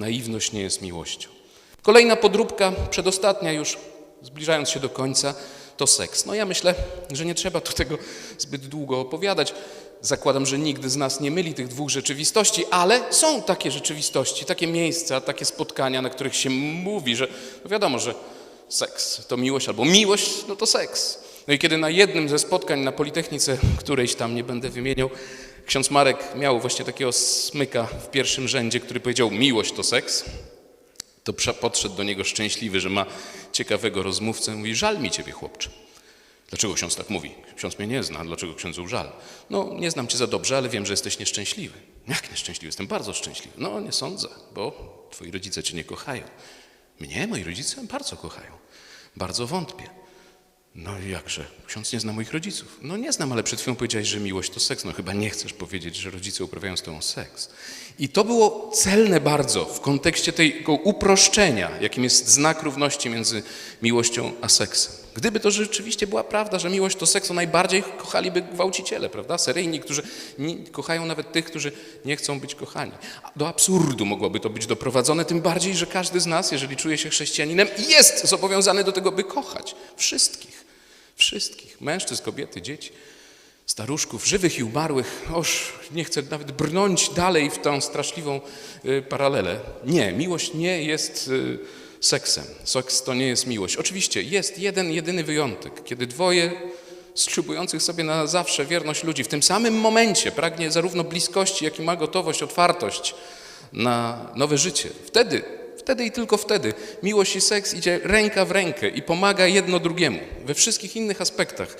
Naiwność nie jest miłością. Kolejna podróbka, przedostatnia już, zbliżając się do końca, to seks. No ja myślę, że nie trzeba tu tego zbyt długo opowiadać. Zakładam, że nigdy z nas nie myli tych dwóch rzeczywistości, ale są takie rzeczywistości, takie miejsca, takie spotkania, na których się mówi, że no wiadomo, że seks to miłość, albo miłość no to seks. No i kiedy na jednym ze spotkań na Politechnice, którejś tam nie będę wymieniał, ksiądz Marek miał właśnie takiego smyka w pierwszym rzędzie, który powiedział miłość to seks, to podszedł do niego szczęśliwy, że ma ciekawego rozmówcę. Mówi, żal mi ciebie, chłopcze. Dlaczego ksiądz tak mówi? Ksiądz mnie nie zna, dlaczego księdzu żal? No, nie znam cię za dobrze, ale wiem, że jesteś nieszczęśliwy. Jak nieszczęśliwy? Jestem bardzo szczęśliwy. No, nie sądzę, bo twoi rodzice cię nie kochają. Mnie moi rodzice bardzo kochają. Bardzo wątpię. No i jakże? Ksiądz nie zna moich rodziców. No nie znam, ale przed chwilą powiedziałeś, że miłość to seks. No chyba nie chcesz powiedzieć, że rodzice uprawiają z tobą seks. I to było celne bardzo w kontekście tego uproszczenia, jakim jest znak równości między miłością a seksem. Gdyby to rzeczywiście była prawda, że miłość to seks, to najbardziej kochaliby gwałciciele, prawda? Seryjni, którzy kochają nawet tych, którzy nie chcą być kochani. Do absurdu mogłoby to być doprowadzone, tym bardziej, że każdy z nas, jeżeli czuje się chrześcijaninem, jest zobowiązany do tego, by kochać wszystkich. Wszystkich. Mężczyzn, kobiety, dzieci, staruszków, żywych i umarłych. Oż nie chcę nawet brnąć dalej w tą straszliwą y, paralelę. Nie, miłość nie jest y, seksem. Seks to nie jest miłość. Oczywiście jest jeden, jedyny wyjątek, kiedy dwoje ślubujących sobie na zawsze wierność ludzi w tym samym momencie pragnie zarówno bliskości, jak i ma gotowość, otwartość na nowe życie. Wtedy, wtedy i tylko wtedy miłość i seks idzie ręka w rękę i pomaga jedno drugiemu. We wszystkich innych aspektach